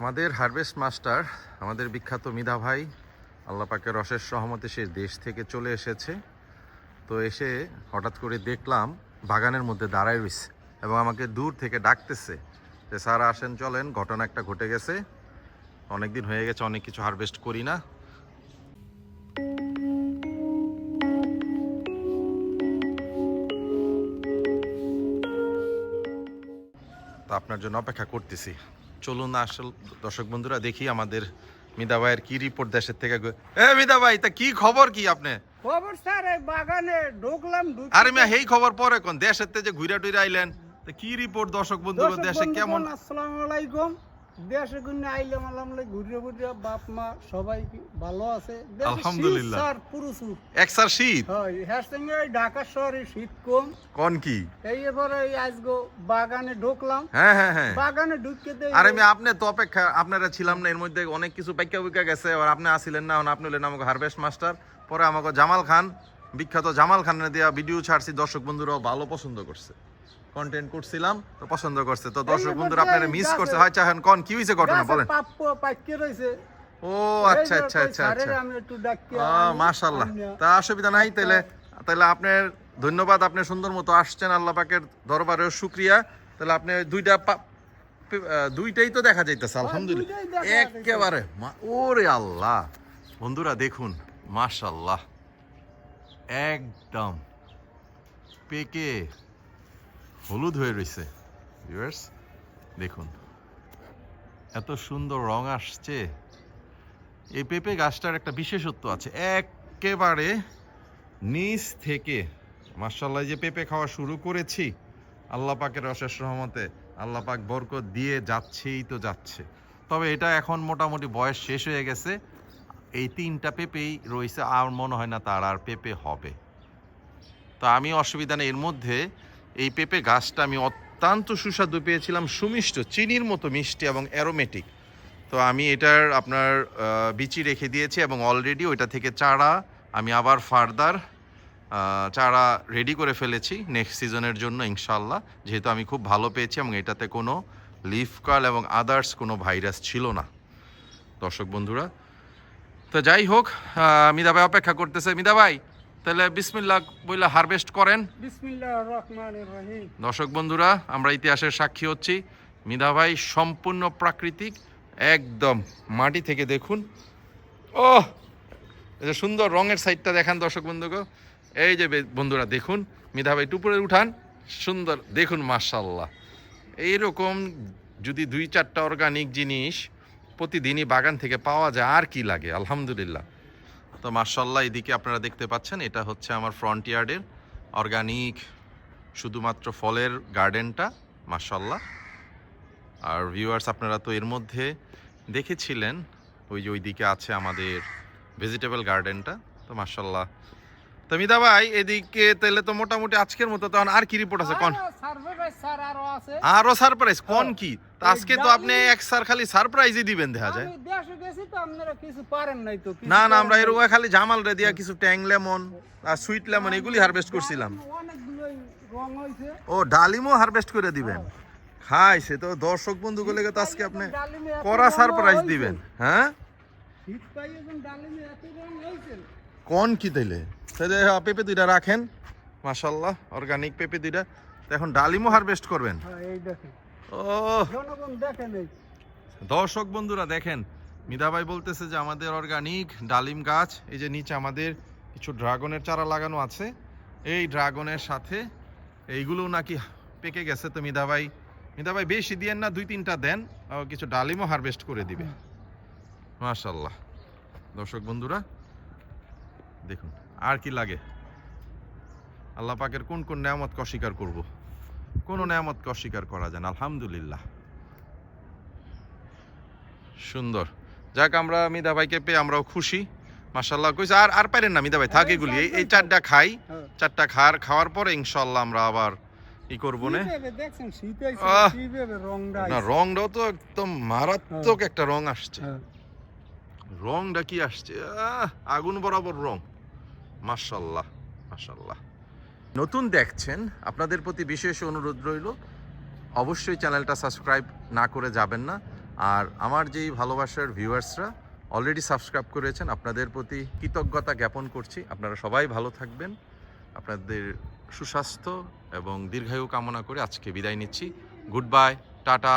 আমাদের harvest master আমাদের বিখ্যাত মিধা ভাই, আল্লাহ পাকের রসের সহমতে সে দেশ থেকে চলে এসেছে। তো এসে হঠাৎ করে দেখলাম বাগানের মধ্যে দাঁড়ায় রয়েছে এবং আমাকে দূর থেকে ডাকতেছে যে, স্যার, আসেন, চলেন। ঘটনা একটা ঘটে গেছে। অনেক দিন হয়ে গেছে, অনেক কিছু হারভেস্ট করি না। তো আপনার জন্য অপেক্ষা করতেছি। চলুন আসল দর্শক বন্ধুরা দেখি আমাদের মিদা ভাইয়ের কি রিপোর্ট দেশের থেকে এ মিদা ভাই তা কি খবর কি আপনি? খবর স্যার এই বাগানে ঢুকলাম ঢুকে আরে মিয়া এই খবর পরে কোন? দেশের থেকে যে ঘুরে টুরে আইলেন তা কি রিপোর্ট দর্শক বন্ধুরা দেশে কেমন? আসসালামু আলাইকুম। দেশে গুনে আইলাম আলাম ঘুরে ঘুরে বাপ মা সবাই ভালো আছে। আলহামদুলিল্লাহ। স্যার প্রচুর একসার শীত? হয় সঙ্গে ঢাকা শহরে শীত কম। কোন কি? এই এবারে এই আজগো বাগানে ঢুকলাম। হ্যাঁ হ্যাঁ হ্যাঁ। বাগানে ঢুকে দেই আরে আমি আপনি তো অপেক্ষা আপনারা ছিলাম না এর মধ্যে অনেক কিছু পাইকা বুইকা গেছে আর আপনি আসিলেন না আপনি হলেন আমাকে হারভেস্ট মাস্টার পরে আমাকে জামাল খান বিখ্যাত জামাল খানের দেওয়া ভিডিও ছাড়ছি দর্শক বন্ধুরাও ভালো পছন্দ করছে। কন্টেন্ট করছিলাম। তো পছন্দ করছে। তো দর্শক বন্ধুরা আপনারা মিস করছে। হয় চাহেন কোন? কি হয়েছে ঘটনা? বলেন। পাপ্প পাইকে রইছে। ও আচ্ছা আচ্ছা আচ্ছা আচ্ছা। আমি একটু ডাকি মাশাল্লাহ তা অসুবিধা নাই তাহলে তাহলে আপনার ধন্যবাদ আপনি সুন্দর মতো আসছেন আল্লাহ পাকের দরবারেও শুক্রিয়া। তাহলে আপনি দুইটা দুইটাই তো দেখা যাইতেছে আলহামদুলিল্লাহ। দুইটাই একেবারে ওরে আল্লাহ। বন্ধুরা দেখুন মাশাল্লাহ একদম পেকে হলুদ হয়ে রয়েছে ভিউয়ার্স দেখুন। এত সুন্দর রং আসছে। এই পেঁপে গাছটার একটা বিশেষত্ব আছে। একেবারে নিচ থেকে। মার্শাল্লাহ যে পেঁপে খাওয়া শুরু করেছি, আল্লাহ পাকের অশেষ রহমতে, আল্লাহ পাক বরকত দিয়ে যাচ্ছেই তো যাচ্ছে। তবে এটা এখন মোটামুটি বয়স শেষ হয়ে গেছে। এই তিনটা পেঁপেই রয়েছে আর মনে হয় না তার আর পেঁপে হবে। তো আমি অসুবিধা নেই। এর মধ্যে এই পেঁপে গাছটা আমি অত্যন্ত সুস্বাদু পেয়েছিলাম, সুমিষ্ট, চিনির মতো মিষ্টি এবং অ্যারোমেটিক তো আমি এটার আপনার বিচি রেখে দিয়েছি এবং অলরেডি ওইটা থেকে চারা আমি আবার ফার্দার চারা রেডি করে ফেলেছি নেক্সট সিজনের জন্য ইনশাল্লাহ যেহেতু আমি খুব ভালো পেয়েছি এবং এটাতে কোনো লিফ কার্ল এবং আদার্স কোনো ভাইরাস ছিল না। দর্শক বন্ধুরা, তো যাই হোক মিদা ভাই অপেক্ষা করতেছে। মিদা ভাই তাহলে বিসমিল্লাহ বইলা হারভেস্ট করেন। দর্শক বন্ধুরা আমরা ইতিহাসের সাক্ষী হচ্ছি। মিধা ভাই সম্পূর্ণ প্রাকৃতিক একদম মাটি থেকে দেখুন। ও যে সুন্দর রঙের সাইডটা দেখান দর্শক বন্ধুকে এই যে বন্ধুরা দেখুন। মিধা ভাই টুপুরে উঠান। সুন্দর দেখুন মার্শাল্লাহ এইরকম যদি দুই চারটা অর্গানিক জিনিস প্রতিদিনই বাগান থেকে পাওয়া যায় আর কি লাগে? আলহামদুলিল্লাহ। তো মার্শাল্লাহ এদিকে আপনারা দেখতে পাচ্ছেন, এটা হচ্ছে আমার ফ্রন্ট ইয়ার্ডের অর্গানিক শুধুমাত্র ফলের গার্ডেনটা মার্শাল্লাহ আর ভিউয়ার্স আপনারা তো এর মধ্যে দেখেছিলেন, ওই যে ওইদিকে আছে আমাদের ভেজিটেবল গার্ডেনটা তো মার্শাল্লাহ তো মিদা ভাই এদিকে তাহলে তো মোটামুটি আজকের মতো তখন আর কি রিপোর্ট আছে? কোন? আরও সারপ্রাইজ কোন কি? আজকে তো আপনি এক স্যার খালি সারপ্রাইজই দিবেন দেখা যায়। না না আমরা। এরকম খালি জামাল রে দিয়া কিছু ট্যাং লেমন আর সুইট লেমন এগুলি হারভেস্ট করছিলাম। ও ডালিমও হারভেস্ট করে দিবেন। খাই সে তো দর্শক বন্ধুগুলো তো আজকে আপনি করা সারপ্রাইজ দিবেন হ্যাঁ? কোন কি তাইলে তাহলে পেঁপে দুইটা রাখেন। মাশাল্লাহ অর্গানিক পেঁপে দুইটা। তো এখন ডালিমও হারভেস্ট করবেন। হ্যাঁ ও দর্শক বন্ধুরা দেখেন মিদা ভাই বলতেছে যে আমাদের অর্গানিক ডালিম গাছ এই যে নিচে আমাদের কিছু ড্রাগনের চারা লাগানো আছে এই ড্রাগনের সাথে এইগুলো নাকি পেকে গেছে। তো মিদা ভাই মিদা ভাই বেশি দিয়েন না দুই তিনটা দেন কিছু ডালিমও হারভেস্ট করে দিবে। মাশাল্লাহ দর্শক বন্ধুরা দেখুন আর কি লাগে? আল্লাহ পাকের কোন কোন নেয়ামতকে অস্বীকার করব? কোনো নেয়ামতকে অস্বীকার করা যায় না আলহামদুলিল্লাহ। সুন্দর। যাক আমরা মিদা ভাইকে পেয়ে আমরাও খুশি। মাসাল্লাহ কইছে আর আর পারেন না মিদা ভাই থাক এগুলি। এই- চারটা খাই হ্যাঁ। চারটা খার খাওয়ার পরে ইনশাল্লাহ আমরা আবার ই করব না। রংটাও তো একদম মারাত্মক একটা রং আসছে। হ্যাঁ। রংটা কি আসছে? আহ, আগুন বরাবর রং। মাশাল্লাহ মাশাল্লাহ। নতুন দেখছেন, আপনাদের প্রতি বিশেষ অনুরোধ রইল, অবশ্যই চ্যানেলটা সাবস্ক্রাইব না করে যাবেন না। আর আমার যেই ভালোবাসার ভিউয়ার্সরা অলরেডি সাবস্ক্রাইব করেছেন, আপনাদের প্রতি কৃতজ্ঞতা জ্ঞাপন করছি। আপনারা সবাই ভালো থাকবেন। আপনাদের সুস্বাস্থ্য এবং দীর্ঘায়ু কামনা করে আজকে বিদায় নিচ্ছি। Good bye tata.